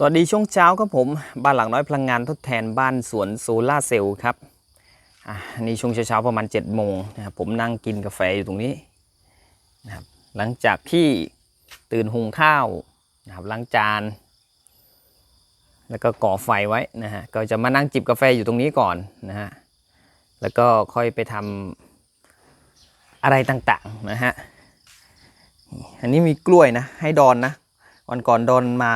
สวัสดีช่วงเช้าครับผม บ้านหลังน้อยพลังงานทดแทนบ้านสวนโซล่าเซลล์ครับอะอันนี่ช่วงเช้าๆประมาณ7จ็ดโมงนะครับผมนั่งกินกาแฟอยู่ตรงนี้นะครับหลังจากที่ตื่นหุงข้าวนะครับล้างจาน แล้วก็ก่อไฟไว้นะฮะก็จะมานั่งจิบกาแฟอยู่ตรงนี้ก่อนนะฮะแล้วก็ค่อยไปทำอะไรต่างๆนะฮะอันนี้มีกล้วยนะให้ดอนนะวันก่อนดอนมา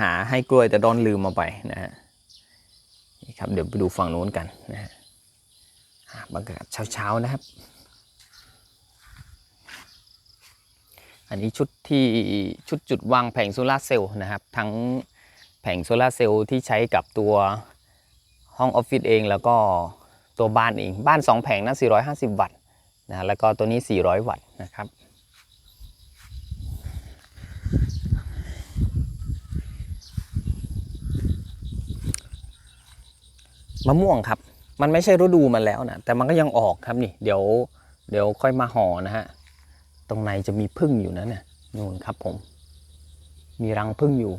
หาให้กล้วยแต่ดอนลืมมาไปนะฮะนี่ครับเดี๋ยวไปดูฝั่งโน้นกันนะฮะบรรยากาศเช้าๆนะครับ อันนี้ชุดที่ชุดจุดวางแผงโซลาเซลล์นะครับ ทั้งแผงโซลาเซลล์ที่ใช้กับตัวห้องออฟฟิศเองแล้วก็ตัวบ้านเอง บ้าน 2 แผงนะ450 วัตต์นะแล้วก็ตัวนี้ 400 วัตต์นะครับ มะม่วงครับ มันไม่ใช่ฤดูมันแล้วนะแต่มันก็ยังออกครับนี่ เดี๋ยวเดี๋ยวค่อยมาห่อนะฮะตรงในจะมีพึ่งอยู่นะเนี่ยนู่นครับผม มีรังพึ่งอยู่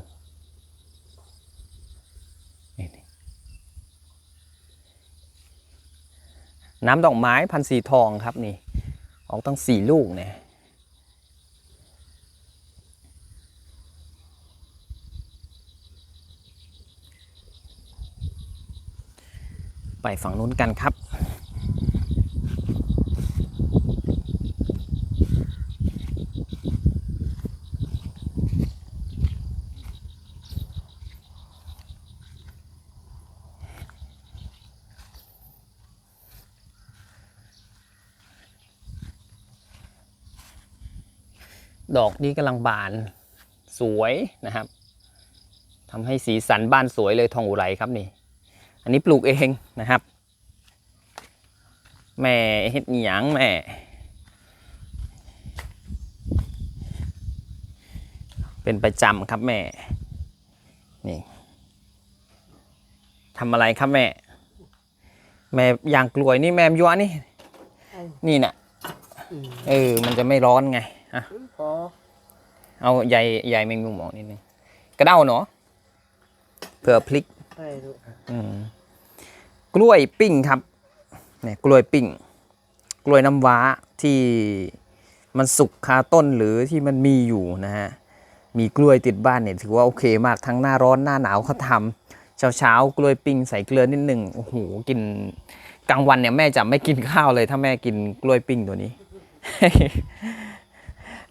นี่นี่น้ำดอกไม้พันสีทองครับนี่ ออกตั้งสี่ลูกเนี่ย ไปฝั่งนู้นกันครับ ดอกนี้กำลังบานสวยนะครับทำให้สีสันบ้านสวยเลยทองอุไรครับนี่ อันนี้ปลูกเองนะครับ แม่เฮ็ดหยังแม่เป็นประจำครับแม่ นี่ทำอะไรครับแม่ แม่ย่างกลวยนี่แม่มยัวนี่ นี่น่ะเออ มันจะไม่ร้อนไงอะพอเอาใยใยแมงมุมออกนิดนึงกระเด้าเนาะเผื่อพลิก ให้ดูอืมกล้วยปิ้งครับเนี่ยกล้วยปิ้ง กล้วยน้ำว้าที่มันสุกคาต้นหรือที่มันมีอยู่นะฮะมีกล้วยติดบ้านเนี่ยถือว่าโอเคมากทั้งหน้าร้อนหน้าหนาวเขาทำเช้าเช้าๆกล้วยปิ้งใส่เกลือนิดหนึ่งโอ้โหกินกลางวันเนี่ยแม่จะไม่กินข้าวเลยถ้าแม่กินกล้วยปิ้งตัวนี้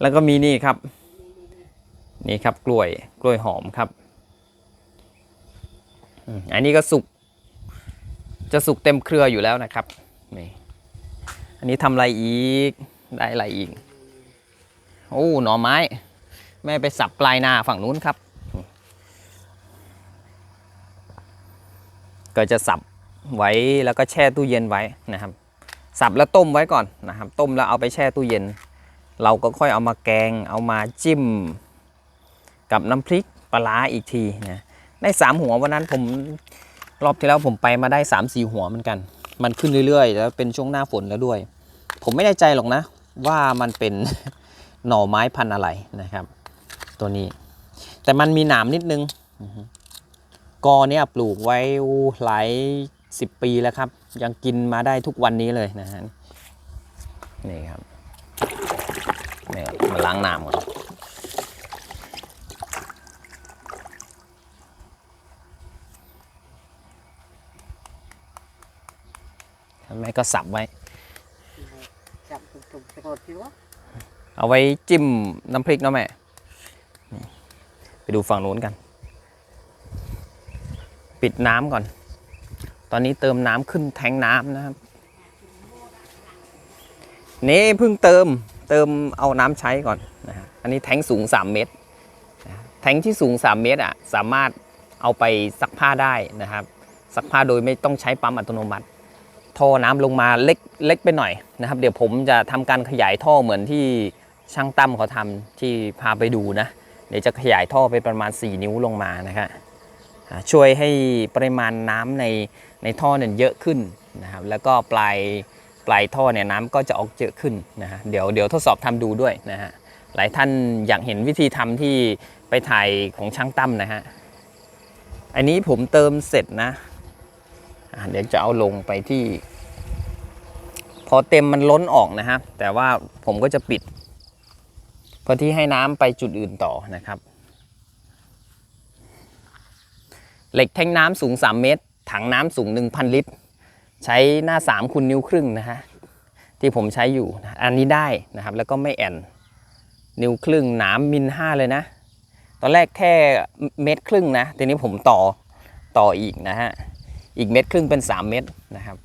แล้วก็มีนี่ครับ นี่ครับกล้วยกล้วยหอมครับ อันนี้ก็สุก จะสุกเต็มเครืออยู่แล้วนะครับนี่อันนี้ทำอะไรอีก ได้อะไรอีก โอ้หน่อไม้ แม่ไปสับปลายนาฝั่งนู้นครับ ก็จะสับไว้แล้วก็แช่ตู้เย็นไว้นะครับ สับแล้วต้มไว้ก่อนนะครับ ต้มแล้วเอาไปแช่ตู้เย็น เราก็ค่อยเอามาแกง เอามาจิ้ม กับน้ำพริกปลาร้าอีกทีนะ ได้สามหัววันนั้นผมรอบที่แล้วผมไปมาได้สามสี่หัวเหมือนกัน มันขึ้นเรื่อยๆ แล้วเป็นช่วงหน้าฝนแล้วด้วย ผมไม่แน่ใจหรอกนะ ว่ามันเป็นหน่อไม้พันธุ์อะไรนะครับ ตัวนี้ แต่มันมีหนามนิดนึงกอเนี่ยปลูกไว้หลายสิบปีแล้วครับ ยังกินมาได้ทุกวันนี้เลยนะฮะนี่ครับนี่มาล้างน้ำก่อน แม่ก็สับไว้ จับตุ่มๆสะกดที่วะเอาไว้จิ้มน้ำพริกเนาะแม่นี่ไปดูฝั่งนู้นกัน ปิดน้ำก่อน ตอนนี้เติมน้ำขึ้นแทงน้ำนะครับ นี่เพิ่งเติมเติมเอาน้ำใช้ก่อนนะฮะอันนี้แทงสูง 3 เมตรนะแทงที่สูง 3 เมตรอะสามารถเอาไปซักผ้าได้นะครับ ซักผ้าโดยไม่ต้องใช้ปั๊มอัตโนมัติ ท่อน้ำลงมาเล็กเล็กไปหน่อยนะครับ เดี๋ยวผมจะทำการขยายท่อเหมือนที่ช่างตั้มเขาทำที่พาไปดูนะ เดี๋ยวจะขยายท่อไปประมาณ 4 นิ้วลงมานะครับช่วยให้ปริมาณน้ำในในท่อเนี่ยเยอะขึ้นนะครับ แล้วก็ปลายปลายท่อเนี่ยน้ำก็จะออกเยอะขึ้นนะฮะเดี๋ยวเดี๋ยวทดสอบทำดูด้วยนะฮะหลายท่านอยากเห็นวิธีทำที่ไปถ่ายของช่างตั้มนะฮะอันนี้ผมเติมเสร็จนะ เดี๋ยวจะเอาลงไปที่ พอเต็มมันล้นออกนะฮะแต่ว่าผมก็จะปิดเพื่อที่ให้น้ำไปจุดอื่นต่อนะครับ เหล็กแท่งน้ำสูง 3 เมตร ถังน้ำสูง 1,000 ลิตร ใช้หน้า 3คูณนิ้วครึ่งนะฮะที่ผมใช้อยู่อันนี้ได้นะครับ แล้วก็ไม่แอนนิ้วครึ่งหนามมิลห้าเลยนะ ตอนแรกแค่เม็ดครึ่งนะ ทีนี้ผมต่อต่ออีกนะฮะ อีกเม็ดครึ่งเป็น 3 เม็ดนะครับ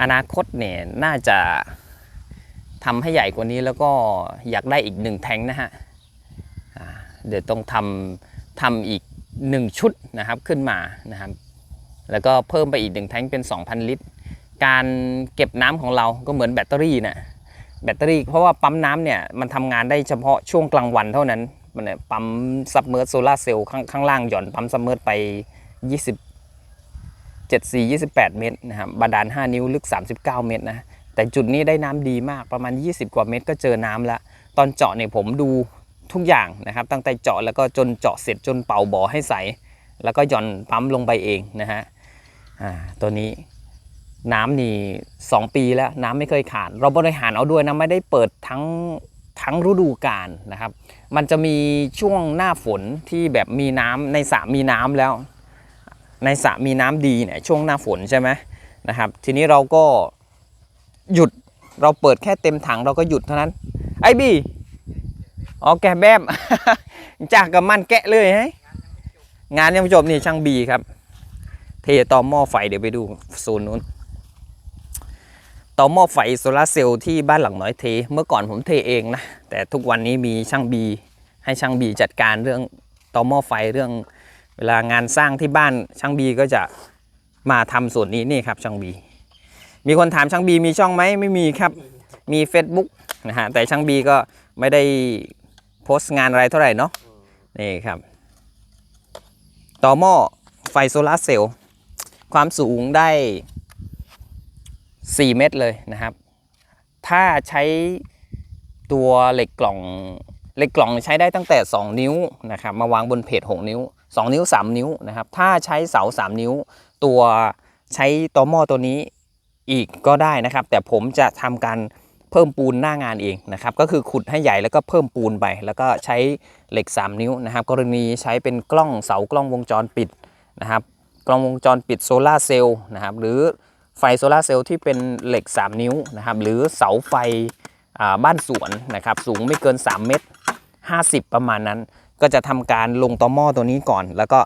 อนาคตเนี่ยน่าจะทำให้ใหญ่กว่านี้แล้วก็อยากได้อีกหนึ่งแทงนะฮะเดี๋ยวต้องทำทำอีกหนึ่งชุดนะครับขึ้นมานะครับ แล้วก็เพิ่มไปอีกหนึ่งแทงเป็น 2,000 ลิตร การเก็บน้ำของเราก็เหมือนแบตเตอรี่นะแบตเตอรี่เพราะว่าปั๊มน้ำเนี่ยมันทำงานได้เฉพาะช่วงกลางวันเท่านั้นมันเนี่ยปั๊มซับเมอร์โซลาเซลล์ข้างข้างล่างหย่อนปั๊มซับเมอร์ไป 20 74 28 เมตรนะครับบาดาล 5 นิ้วลึก 39 เมตรนะแต่จุดนี้ได้น้ำดีมากประมาณ 20 กว่าเมตรก็เจอน้ำแล้วตอนเจาะเนี่ยผมดูทุกอย่างนะครับ ตั้งแต่เจาะแล้วก็จนเจาะเสร็จจนเป่าบ่อให้ใส แล้วก็หย่อนปั๊มลงไปเองนะฮะอ่าตัวนี้น้ำนี่ 2 ปีแล้วน้ำไม่เคยขาด เราบริหารเอาด้วยนะไม่ได้เปิดทั้งทั้งฤดูกาลนะครับ มันจะมีช่วงหน้าฝนที่แบบมีน้ำในสระมีน้ำแล้ว ในสระมีน้ำดีเนี่ยช่วงหน้าฝนใช่ไหมนะครับ ทีนี้เราก็หยุดเราเปิดแค่เต็มถังเราก็หยุดเท่านั้น ไอ้บีอ๋อแกแบบจากกับมันแกะเลยฮะงานยังไม่จบนี่ช่างบีครับ เทต่อหม้อไฟเดี๋ยวไปดูโซนนู้นต่อหม้อไฟโซลาเซลล์ที่บ้านหลังน้อยเท เมื่อก่อนผมเทเองนะ แต่ทุกวันนี้มีช่างบี ให้ช่างบีจัดการเรื่องต่อหม้อไฟเรื่อง เวลางานสร้างที่บ้านช่างบีก็จะมาทำส่วนนี้นี่ครับช่างบี มีคนถามช่างบีมีช่องไหมไม่มีครับ มี Facebook นะฮะแต่ช่างบีก็ไม่ได้โพสต์งานอะไรเท่าไหร่เนาะนี่ครับต่อหม้อไฟโซลาร์เซลล์ความสูงได้ 4 เมตรเลยนะครับ ถ้าใช้ตัวเหล็กกล่องเหล็กกล่องใช้ได้ตั้งแต่ 2 นิ้วนะครับ มาวางบนเพจ 6 นิ้ว 2 นิ้ว 3 นิ้วนะครับ ถ้าใช้เสา 3 นิ้ว ตัวใช้ตอหม้อตัวนี้อีกก็ได้นะครับ แต่ผมจะทำการเพิ่มปูนหน้างานเองนะครับ ก็คือขุดให้ใหญ่แล้วก็เพิ่มปูนไป แล้วก็ใช้เหล็ก 3 นิ้วนะครับ กรณีใช้เป็นกล้องเสากล้องวงจรปิดนะครับ กล้องวงจรปิดโซลาร์เซลล์นะครับ หรือไฟโซลาร์เซลล์ที่เป็นเหล็ก 3 นิ้วนะครับ หรือเสาไฟบ้านสวนนะครับ สูงไม่เกิน 3 เมตร 50 ประมาณนั้น ก็จะทำการลงต่อหม้อตัวนี้ก่อน แล้วก็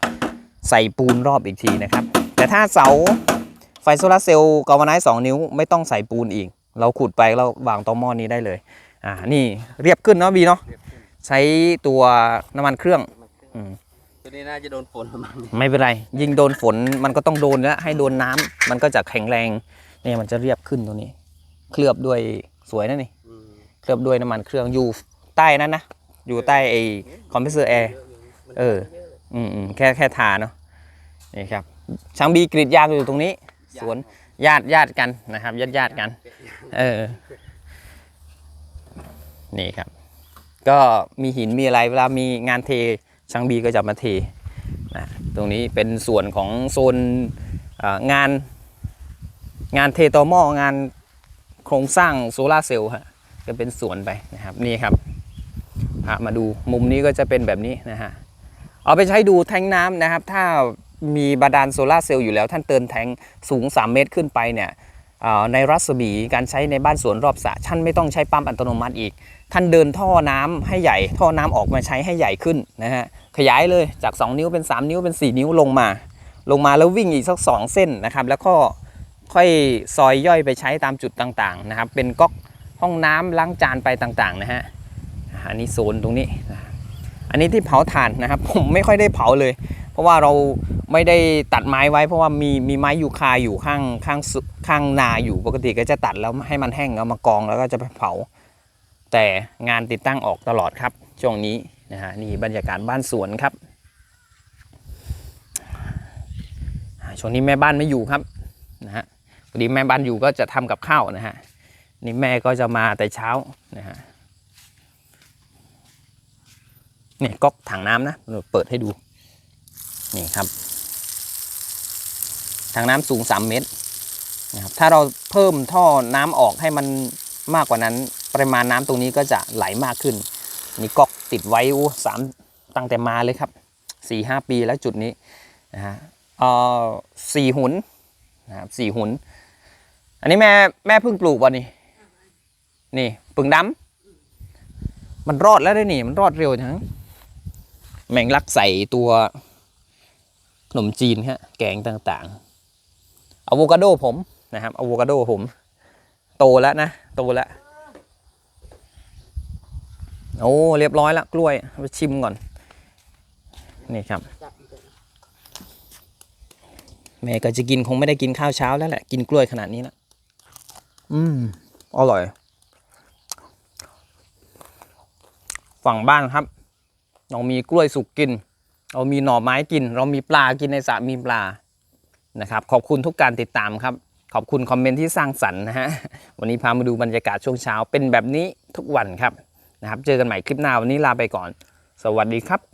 ใส่ปูนรอบอีกทีนะครับ แต่ถ้าเสาไฟโซลาร์เซลล์กาวาไนท์2นิ้วไม่ต้องใส่ปูนอีก เราขุดไปเราวางต่อหม้อนี้ได้เลย อ่า นี่เรียบขึ้นเนาะบีเนาะ ใช้ตัวน้ำมันเครื่องอืมตัวนี้น่าจะโดนฝนประมาณนี้ไม่เป็นไร ยิงโดนฝนมันก็ต้องโดนแล้วให้โดนน้ำมันก็จะแข็งแรงเนี่ยมันจะเรียบขึ้นตัวนี้ เคลือบด้วยสวยนะนี่อืมเคลือบด้วยน้ำมันเครื่องอยู่ใต้นั้นนะ อยู่ใต้ไอ้คอมเพรสเซอร์แอร์เอออืมอืมแค่แค่ทาเนาะนี่ครับช่างบีกรีดยางอยู่ตรงนี้สวนญาติญาติกันนะครับญาติญาติกัน เออ นี่ครับ ก็มีหินมีอะไรเวลามีงานเทช่างบีก็จะมาเทนะตรงนี้เป็นส่วนของโซนงานงานเทตอหม้องานโครงสร้างโซลาร์เซลล์ฮะจะเป็นส่วนไปนะครับ นี่ครับ มาดูมุมนี้ก็จะเป็นแบบนี้นะฮะเอาไปใช้ดูแทงน้ำนะครับ ถ้ามีบาดาลโซลาเซลล์อยู่แล้ว ท่านเติมแทงสูง 3 เมตรขึ้นไปเนี่ยในรัศมีการใช้ในบ้านสวนรอบสระท่านไม่ต้องใช้ปั๊มอัตโนมัติอีก ท่านเดินท่อน้ำให้ใหญ่ ท่อน้ำออกมาใช้ให้ใหญ่ขึ้นนะฮะขยายเลยจาก 2 นิ้วเป็น 3 นิ้วเป็น 4 นิ้วลงมา ลงมาแล้ววิ่งอีกสัก 2 เส้นนะครับ แล้วก็ค่อยซอยย่อยไปใช้ตามจุดต่างๆนะครับเป็นก๊อกห้องน้ำล้างจานไปต่างๆนะฮะ อันนี้โซนตรงนี้นะอันนี้ที่เผาถ่านนะครับ ผมไม่ค่อยได้เผาเลย เพราะว่าเราไม่ได้ตัดไม้ไว้ เพราะว่ามีมีไม้ยูคาอยู่ข้างข้างสุข้างนาอยู่ปกติก็จะตัดแล้วให้มันแห้งแล้วมากองแล้วก็จะไปเผา แต่งานติดตั้งออกตลอดครับช่วงนี้นะฮะนี่บรรยากาศบ้านสวนครับช่วงนี้แม่บ้านไม่อยู่ครับนะฮะพอดีแม่บ้านอยู่ก็จะทำกับข้าวนะฮะนี่แม่ก็จะมาแต่เช้านะฮะ เนี่ยก๊อกถังน้ำนะเปิดให้ดู นี่ครับ ถังน้ำสูง3เมตรนะครับถ้าเราเพิ่มท่อน้ำออกให้มันมากกว่านั้น ปริมาณน้ำตรงนี้ก็จะไหลมากขึ้น นี่ก๊อกติดไว้อู้สามตั้งแต่มาเลยครับสี่ห้าปีแล้วจุดนี้นะฮะเอ่อสี่หุนนะครับสี่หุน อันนี้แม่แม่เพิ่งปลูกวันนี้ นี่ปึงดำมันรอดแล้วด้วยนี่ มันรอดเร็วทั้ง แมงลักใส่ตัวขนมจีนฮะแกงต่างๆอะโวคาโดผมนะครับอะโวคาโดผม โตแล้วนะ โตแล้ว โอ้เรียบร้อยแล้วกล้วยไปชิมก่อน นี่ครับ แม่ก็จะกินคงไม่ได้กินข้าวเช้าแล้วแหละ กินกล้วยขนาดนี้แล้วอืม อร่อย ฝั่งบ้านครับ เรามีกล้วยสุกกิน เรามีหน่อไม้กิน เรามีปลากินในสระมีปลานะครับขอบคุณทุกการติดตามครับ ขอบคุณคอมเมนต์ที่สร้างสรรค์นะฮะวันนี้พามาดูบรรยากาศช่วงเช้าเป็นแบบนี้ทุกวันครับนะครับ เจอกันใหม่คลิปหน้าวันนี้ลาไปก่อน สวัสดีครับ